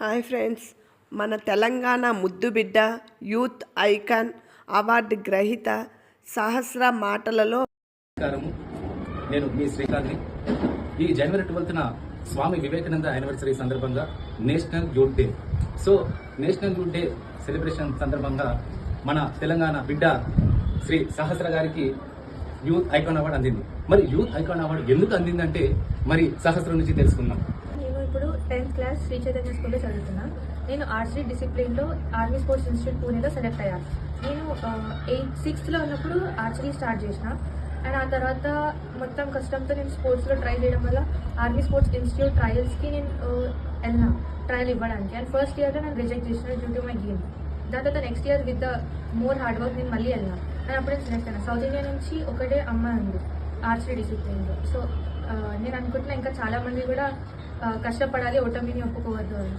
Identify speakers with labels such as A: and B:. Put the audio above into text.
A: Hi friends మన తెలంగాణ ముద్దు బిడ్డ యూత్ ఐకాన్ అవార్డు గ్రహీత సహస్ర మాటలలో
B: నేను మీ శ్రీకాంత్ని. ఈ జనవరి ట్వెల్త్న స్వామి వివేకానంద యానివర్సరీ సందర్భంగా national youth day. So national youth day celebration సందర్భంగా మన తెలంగాణ బిడ్డ శ్రీ సహస్ర గారికి యూత్ ఐకాన్ అవార్డు అందింది. మరి యూత్ ఐకాన్ అవార్డు ఎందుకు అందిందంటే మరి సహస్ర నుంచి తెలుసుకుందాం.
C: టెన్త్ క్లాస్ శ్రీ చైతన్య స్కూల్లో చదువుతున్నా. నేను ఆర్సీ డిసిప్లిన్లో ఆర్మీ స్పోర్ట్స్ ఇన్స్టిట్యూట్ పూణేలో సెలెక్ట్ అయ్యాను నేను ఎయిత్ సిక్స్త్లో ఉన్నప్పుడు ఆర్చరీ స్టార్ట్ చేసిన. అండ్ ఆ తర్వాత మొత్తం కష్టంతో నేను స్పోర్ట్స్లో ట్రై చేయడం వల్ల ఆర్మీ స్పోర్ట్స్ ఇన్స్టిట్యూట్ ట్రయల్స్కి నేను వెళ్ళినా. ట్రయల్ ఇవ్వడానికి. అండ్ ఫస్ట్ ఇయర్లో నేను రిజెక్ట్ చేసిన డ్యూ టు మై గేమ్. దాని తర్వాత next year with the more hard work నేను మళ్ళీ వెళ్ళినా. అండ్ అప్పుడు నేను సెలెక్ట్ అయినా. సౌత్ ఇండియా నుంచి ఒకటే అమ్మాయి ఉంది ఆర్చరీ డిసిప్లిన్లో. సో నేను అనుకుంటున్నా ఇంకా చాలామంది కూడా కష్టపడాలి ఓటమిని ఒప్పుకోవద్దు అని